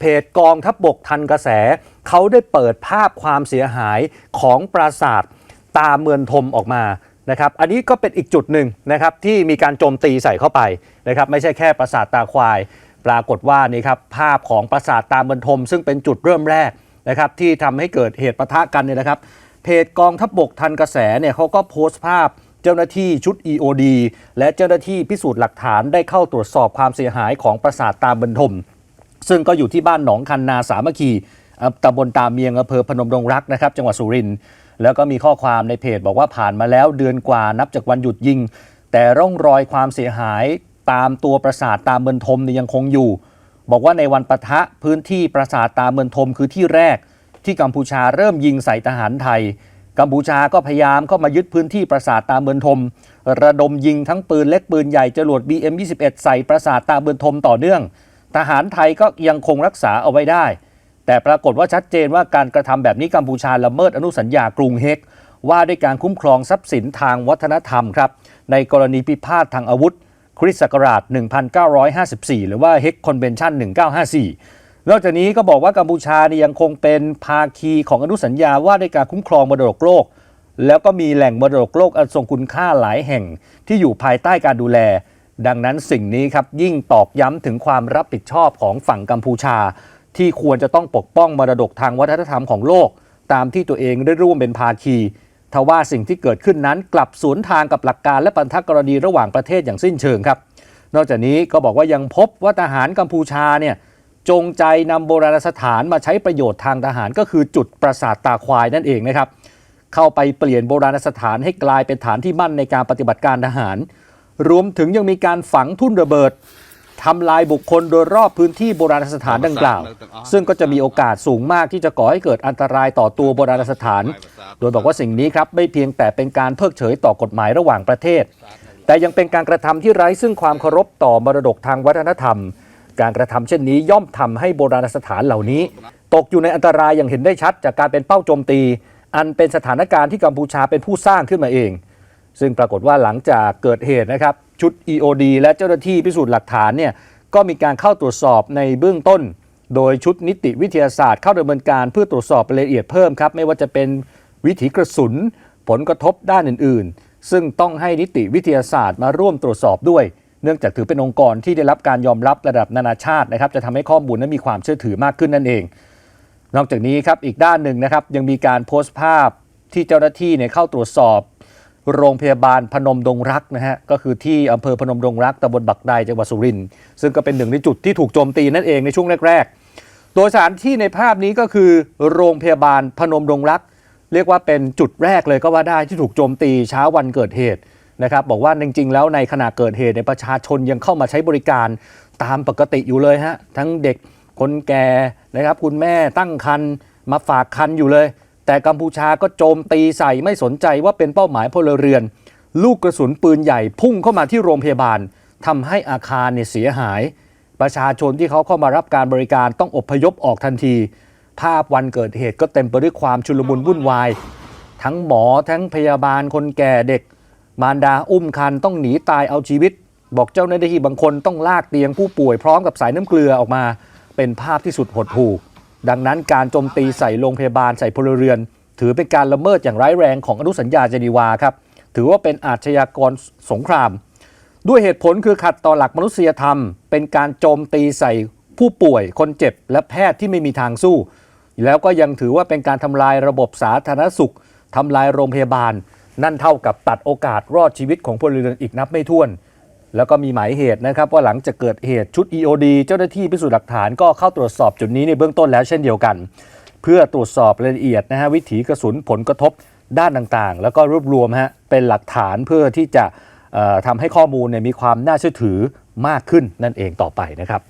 เพจกองทัพบบกทันกระแส เขาได้เปิดภาพความเสียหายของปราสาทตาเมือนทมออกมานะครับอันนี้ก็เป็นอีกจุดหนึ่งนะครับที่มีการโจมตีใส่เข้าไปนะครับไม่ใช่แค่ปราสาทตาควาย ปรากฏว่านี่ครับภาพของปราสาทตาเมือนทม ซึ่งเป็นจุดเริ่มแรกนะครับที่ทำให้เกิดเหตุปะทะกันเนี่ยนะครับเพจกองทัพบบกทันกระแสเนี่ยเขาก็โพสต์ภาพเจ้าหน้าที่ชุด EOD และเจ้าหน้าที่พิสูจน์หลักฐานได้เข้าตรวจสอบความเสียหายของปราสาทตาเมือนทม ซึ่งก็อยู่ที่บ้านหนองคันนาสามัคคีตำบลตาเมียงอำเภอพนมดงรักนะครับจังหวัดสุรินทร์แล้วก็มีข้อความในเพจบอกว่าผ่านมาแล้วเดือนกว่านับจากวันหยุดยิง แต่ร่องรอยความเสียหายตามตัวปราสาทตาเมือนทมเนี่ยยังคงอยู่ บอกว่าในวันปะทะพื้นที่ปราสาทตาเมือนทมคือที่แรก ที่กัมพูชาเริ่มยิงใส่ทหารไทย กัมพูชาก็พยายามเข้ามายึดพื้นที่ปราสาทตาเมือนทม ระดมยิงทั้งปืนเล็กปืนใหญ่จรวด BM21 ใส่ปราสาทตาเมือนทมต่อเนื่อง ทหารไทยก็ยังคงรักษาเอาไว้ได้ แต่ปรากฏว่าชัดเจนว่าการกระทำแบบนี้กัมพูชาละเมิดอนุสัญญากรุงเฮกว่าด้วยการคุ้มครองทรัพย์สินทางวัฒนธรรมครับในกรณีพิพาททางอาวุธ คริสต์ศักราช 1954 หรือว่าเฮกคอนเวนชั่น 1954 นอกจากนี้ก็บอกว่ากัมพูชาเนี่ยยังคงเป็นภาคีของอนุสัญญาว่าด้วยการคุ้มครองมรดกโลก แล้วก็มีแหล่งมรดกโลกอันทรงคุณค่าหลายแห่งที่อยู่ภายใต้การดูแล ดังนั้นสิ่งนี้ครับยิ่งตอกย้ำถึงความรับผิดชอบของฝั่งกัมพูชา ที่ควรจะต้องปกป้องมรดกทางวัฒนธรรมของโลก ตามที่ตัวเองได้ร่วมเป็นภาคีทว่าสิ่งที่เกิดขึ้นนั้นกลับสวนทางกับหลักการและปันทกรณีระหว่างประเทศอย่างสิ้นเชิงครับ นอกจากนี้ก็บอกว่ายังพบว่าทหารกัมพูชาเนี่ยจงใจนำโบราณสถานมาใช้ประโยชน์ทางทหารก็คือจุดปราสาทตาควายนั่นเองนะครับ เข้าไปเปลี่ยนโบราณสถานให้กลายเป็นฐานที่มั่นในการปฏิบัติการทหาร รวมถึงยังมีการฝังทุ่นระเบิดทำลายบุคคลโดยรอบพื้นที่โบราณสถานดังกล่าว ซึ่งก็จะมีโอกาสสูงมากที่จะก่อให้เกิดอันตรายต่อตัวโบราณสถาน โดยบอกว่าสิ่งนี้ครับไม่เพียงแต่เป็นการเพิกเฉยต่อกฎหมายระหว่างประเทศ แต่ยังเป็นการกระทำที่ไร้ซึ่งความเคารพต่อมรดกทางวัฒนธรรม การกระทำเช่นนี้ย่อมทำให้โบราณสถานเหล่านี้ ตกอยู่ในอันตรายอย่างเห็นได้ชัด จากการเป็นเป้าโจมตี อันเป็นสถานการณ์ที่กัมพูชาเป็นผู้สร้างขึ้นมาเอง ซึ่งปรากฏว่าหลังจากเกิดเหตุนะครับ ชุด EOD และเจ้าหน้าที่พิสูจน์หลักฐานเนี่ยก็มีการเข้าตรวจสอบในเบื้องต้น โดยชุดนิติวิทยาศาสตร์เข้าดำเนินการเพื่อตรวจสอบรายละเอียดเพิ่มครับ ไม่ว่าจะเป็นวิถีกระสุน ผลกระทบด้านอื่น ๆ ซึ่งต้องให้นิติวิทยาศาสตร์มาร่วมตรวจสอบด้วย เนื่องจากถือเป็นองค์กรที่ได้รับการยอมรับระดับนานาชาตินะครับจะทำให้ข้อมูลนั้นมีความเชื่อถือมากขึ้นนั่นเอง นอกจากนี้ครับอีกด้านหนึ่งนะครับยังมีการโพสต์ภาพที่เจ้าหน้าที่เนี่ยเข้าตรวจสอบ โรงพยาบาลพนมดงรักนะฮะก็คือที่อำเภอพนมดงรักตำบลบักไดจังหวัดสุรินทร์ซึ่งก็เป็นหนึ่งในจุดที่ถูกโจมตีนั่นเองในช่วงแรกๆ โดยสถานที่ในภาพนี้ก็คือโรงพยาบาลพนมดงรัก เรียกว่าเป็นจุดแรกเลยก็ว่าได้ที่ถูกโจมตีเช้าวันเกิดเหตุนะครับบอกว่าจริงๆ แล้วในขณะเกิดเหตุในประชาชนยังเข้ามาใช้บริการตามปกติอยู่เลยฮะทั้งเด็กคนแก่นะครับคุณแม่ตั้งครรภ์มาฝากคันอยู่เลย แต่กัมพูชาก็โจมตีใส่ไม่สนใจว่าเป็นเป้าหมายพลเรือน ลูกกระสุนปืนใหญ่พุ่งเข้ามาที่โรงพยาบาลทำให้อาคารเนี่ยเสียหาย ประชาชนที่เขาเข้ามารับการบริการต้องอพยพออกทันที ภาพวันเกิดเหตุก็เต็มไปด้วยความชุลมุนวุ่นวาย ทั้งหมอทั้งพยาบาลคนแก่เด็ก มารดาอุ้มคันต้องหนีตายเอาชีวิต บอกเจ้าหน้าที่บางคนต้องลากเตียงผู้ป่วยพร้อมกับสายน้ำเกลือออกมา เป็นภาพที่สุดหดหู่ ดังนั้นการโจมตีใส่โรงพยาบาลใส่พลเรือน ถือเป็นการละเมิดอย่างร้ายแรงของอนุสัญญาเจนีวาครับถือว่าเป็นอาชญากรสงคราม ด้วยเหตุผลคือขัดต่อหลักมนุษยธรรม เป็นการโจมตีใส่ผู้ป่วยคนเจ็บ และแพทย์ที่ไม่มีทางสู้ แล้วก็ยังถือว่าเป็นการทำลายระบบสาธารณสุขทำลายโรงพยาบาล นั่นเท่ากับตัดโอกาสรอดชีวิตของพลเรือนอีกนับไม่ถ้วน แล้วก็มีหมายเหตุนะครับว่าหลังจากเกิดเหตุชุด EOD เจ้าหน้าที่พิสูจน์หลักฐานก็เข้าตรวจสอบจุดนี้ในเบื้องต้นแล้วเช่นเดียวกัน เพื่อตรวจสอบรายละเอียดนะฮะวิถีกระสุนผลกระทบด้านต่างๆ แล้วก็รวบรวมฮะเป็นหลักฐานเพื่อที่จะเอ่อทำให้ข้อมูลเนี่ยมีความน่าเชื่อถือมากขึ้นนั่นเองต่อไปนะครับ